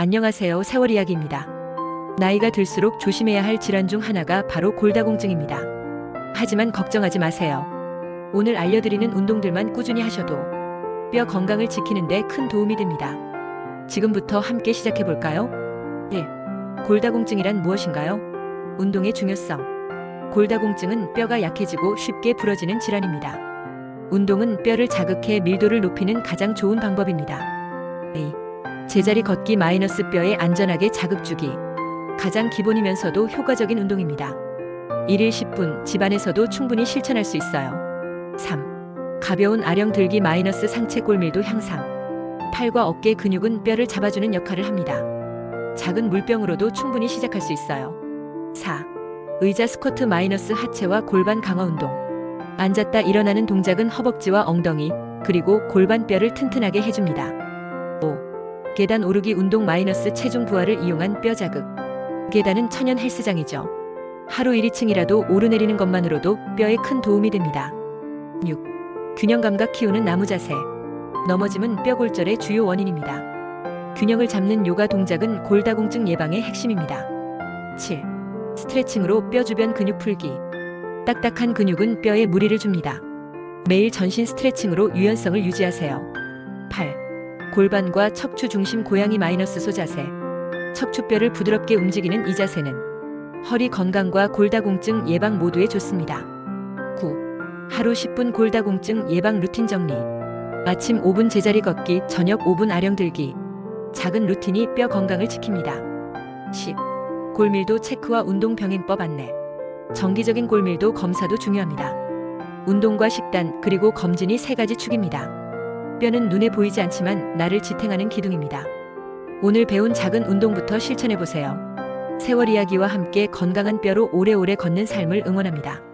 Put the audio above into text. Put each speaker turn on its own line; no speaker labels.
안녕하세요. 세월 이야기입니다. 나이가 들수록 조심해야 할 질환 중 하나가 바로 골다공증입니다. 하지만 걱정하지 마세요. 오늘 알려드리는 운동들만 꾸준히 하셔도 뼈 건강을 지키는데 큰 도움이 됩니다. 지금부터 함께 시작해 볼까요? 1. 골다공증이란 무엇인가요? 운동의 중요성. 골다공증은 뼈가 약해지고 쉽게 부러지는 질환입니다. 운동은 뼈를 자극해 밀도를 높이는 가장 좋은 방법입니다. A. 제자리 걷기 마이너스 뼈에 안전하게 자극 주기. 가장 기본이면서도 효과적인 운동입니다. 1일 10분 집안에서도 충분히 실천할 수 있어요. 3. 가벼운 아령 들기 마이너스 상체 골밀도 향상. 팔과 어깨 근육은 뼈를 잡아주는 역할을 합니다. 작은 물병으로도 충분히 시작할 수 있어요. 4. 의자 스쿼트 마이너스 하체와 골반 강화 운동. 앉았다 일어나는 동작은 허벅지와 엉덩이, 그리고 골반뼈를 튼튼하게 해줍니다. 5. 계단 오르기 운동 마이너스 체중 부하를 이용한 뼈 자극. 계단은 천연 헬스장이죠. 하루 1, 2층이라도 오르내리는 것만으로도 뼈에 큰 도움이 됩니다. 6. 균형 감각 키우는 나무 자세. 넘어짐은 뼈 골절의 주요 원인입니다. 균형을 잡는 요가 동작은 골다공증 예방의 핵심입니다. 7. 스트레칭으로 뼈 주변 근육 풀기. 딱딱한 근육은 뼈에 무리를 줍니다. 매일 전신 스트레칭으로 유연성을 유지하세요. 8. 골반과 척추 중심 고양이 마이너스 소 자세. 척추뼈를 부드럽게 움직이는 이 자세는 허리 건강과 골다공증 예방 모두에 좋습니다. 9. 하루 10분 골다공증 예방 루틴 정리. 아침 5분 제자리 걷기, 저녁 5분 아령 들기. 작은 루틴이 뼈 건강을 지킵니다. 10. 골밀도 체크와 운동 병행법 안내. 정기적인 골밀도 검사도 중요합니다. 운동과 식단 그리고 검진이 세 가지 축입니다. 뼈는 눈에 보이지 않지만 나를 지탱하는 기둥입니다. 오늘 배운 작은 운동부터 실천해 보세요. 세월 이야기와 함께 건강한 뼈로 오래오래 걷는 삶을 응원합니다.